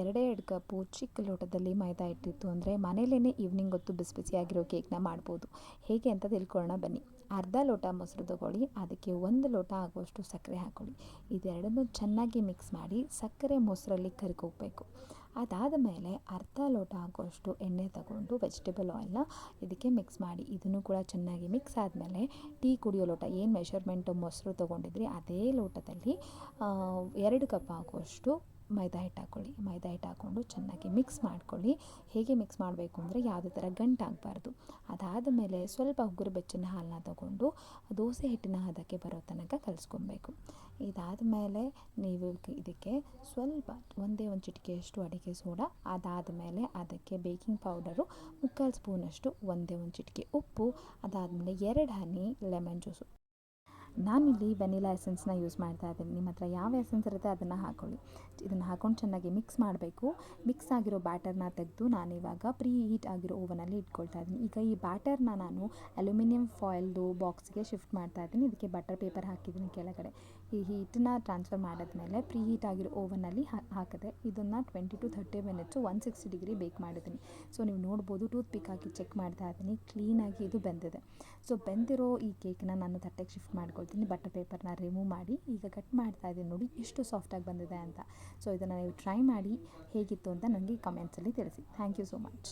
ಎರಡೇ ಎರಡು ಕಪ್ಪು ಚಿಕ್ಕ ಲೋಟದಲ್ಲಿ ಮೈದಾ ಇಟ್ಟಿತ್ತು ಅಂದರೆ ಮನೇಲೇ ಈವ್ನಿಂಗ್ ಹೊತ್ತು ಬಿಸಿ ಬಿಸಿಯಾಗಿರೋ ಕೇಕ್ನ ಮಾಡ್ಬೋದು. ಹೇಗೆ ಅಂತ ತಿಳ್ಕೊಳ್ಳೋಣ ಬನ್ನಿ. ಅರ್ಧ ಲೋಟ ಮೊಸರು ತಗೊಳ್ಳಿ, ಅದಕ್ಕೆ ಒಂದು ಲೋಟ ಆಗುವಷ್ಟು ಸಕ್ಕರೆ ಹಾಕ್ಕೊಳ್ಳಿ ಇದೆರಡನ್ನೂ ಚೆನ್ನಾಗಿ ಮಿಕ್ಸ್ ಮಾಡಿ ಸಕ್ಕರೆ ಮೊಸರಲ್ಲಿ ಕರ್ಗೋಗ್ಬೇಕು. ಅದಾದ ಮೇಲೆ ಅರ್ಧ ಲೋಟ ಆಗುವಷ್ಟು ಎಣ್ಣೆ ತಗೊಂಡು ವೆಜಿಟೇಬಲ್ ಆಯಿಲ್ನ ಇದಕ್ಕೆ ಮಿಕ್ಸ್ ಮಾಡಿ. ಇದನ್ನು ಕೂಡ ಚೆನ್ನಾಗಿ ಮಿಕ್ಸ್ ಆದಮೇಲೆ ಟೀ ಕುಡಿಯೋ ಲೋಟ, ಏನು ಮೆಷರ್ಮೆಂಟು ಮೊಸರು ತೊಗೊಂಡಿದ್ರಿ, ಅದೇ ಲೋಟದಲ್ಲಿ ಎರಡು ಕಪ್ ಆಗುವಷ್ಟು ಮೈದಾ ಹಿಟ್ಟು ಹಾಕ್ಕೊಳ್ಳಿ ಮೈದಾ ಹಿಟ್ಟು ಹಾಕ್ಕೊಂಡು ಚೆನ್ನಾಗಿ ಮಿಕ್ಸ್ ಮಾಡ್ಕೊಳ್ಳಿ. ಹೇಗೆ ಮಿಕ್ಸ್ ಮಾಡಬೇಕು ಅಂದರೆ ಯಾವುದೇ ಥರ ಗಂಟಾಗಬಾರ್ದು ಅದಾದ ಮೇಲೆ ಸ್ವಲ್ಪ ಉಗುರು ಬೆಚ್ಚನ ಹಾಲನ್ನ ತಗೊಂಡು ದೋಸೆ ಹಿಟ್ಟಿನ ಹದಕ್ಕೆ ಬರೋ ತನಕ ಕಲಿಸ್ಕೊಬೇಕು. ಇದಾದ ಮೇಲೆ ನೀವು ಇದಕ್ಕೆ ಸ್ವಲ್ಪ ಒಂದೇ ಒಂದು ಚಿಟಿಕೆಯಷ್ಟು ಅಡಿಗೆ ಸೋಡಾ, ಅದಾದ ಮೇಲೆ ಅದಕ್ಕೆ ಬೇಕಿಂಗ್ ಪೌಡರು ಮುಕ್ಕಾಲು ಸ್ಪೂನಷ್ಟು ಒಂದೇ ಒಂದು ಚಿಟಿಕೆ ಉಪ್ಪು, ಅದಾದಮೇಲೆ ಎರಡು ಹನಿ ಲೆಮನ್ ಜ್ಯೂಸು ನಾನಿಲ್ಲಿ ವೆನಿಲಾ ಎಸೆನ್ಸ್ನ ಯೂಸ್ ಮಾಡ್ತಾ ಇದ್ದೀನಿ. ನಿಮ್ಮ ಹತ್ರ ಯಾವ ಎಸೆನ್ಸ್ ಇರುತ್ತೆ ಅದನ್ನು ಹಾಕ್ಕೊಳ್ಳಿ ಇದನ್ನು ಹಾಕೊಂಡು ಚೆನ್ನಾಗಿ ಮಿಕ್ಸ್ ಮಾಡಬೇಕು. ಮಿಕ್ಸ್ ಆಗಿರೋ ಬ್ಯಾಟರ್ನ ತೆಗೆದು ನಾನಿವಾಗ ಪ್ರೀ ಹೀಟ್ ಆಗಿರೋ ಓವನಲ್ಲಿ ಇಟ್ಕೊಳ್ತಾ ಇದ್ದೀನಿ. ಈಗ ಈ ಬ್ಯಾಟರ್ನ ನಾನು ಅಲ್ಯೂಮಿನಿಯಂ ಫಾಯಿಲ್ದು ಬಾಕ್ಸ್ಗೆ ಶಿಫ್ಟ್ ಮಾಡ್ತಾ ಇದ್ದೀನಿ. ಇದಕ್ಕೆ ಬಟರ್ ಪೇಪರ್ ಹಾಕಿದ್ದೀನಿ ಕೆಳಗಡೆ. ಈ ಹೀಟನ್ನ ಟ್ರಾನ್ಸ್ಫರ್ ಮಾಡಿದ್ಮೇಲೆ ಪ್ರೀ ಹೀಟ್ ಆಗಿರೋ ಓವನಲ್ಲಿ ಹಾಕಿದೆ. ಇದನ್ನು twenty to thirty minutes one sixty degree bake ಮಾಡಿದ್ದೀನಿ. ಸೊ ನೀವು ನೋಡ್ಬೋದು ಟೂತ್ ಪಿಕ್ ಹಾಕಿ ಚೆಕ್ ಮಾಡ್ತಾ ಇದ್ದೀನಿ. ಕ್ಲೀನಾಗಿ ಇದು ಬೆಂದಿದೆ. ಸೊ ಬೆಂದಿರೋ ಈ ಕೇಕ್ನ ನಾನು ತಟ್ಟೆಗೆ ಶಿಫ್ಟ್ ಮಾಡ್ಕೊಳ್ತೀನಿ. ಬಟರ್ ಪೇಪರ್ನ ರಿಮೂವ್ ಮಾಡಿ, ಈಗ ಕಟ್ ಮಾಡ್ತಾ ಇದ್ದೀನಿ ನೋಡಿ ಎಷ್ಟು ಸಾಫ್ಟಾಗಿ ಬಂದಿದೆ ಅಂತ. ಸೊ ಇದನ್ನು ನೀವು ಟ್ರೈ ಮಾಡಿ ಹೇಗಿತ್ತು ಅಂತ ನನಗೆ ಕಮೆಂಟ್ಸಲ್ಲಿ ತಿಳಿಸಿ. Thank you so much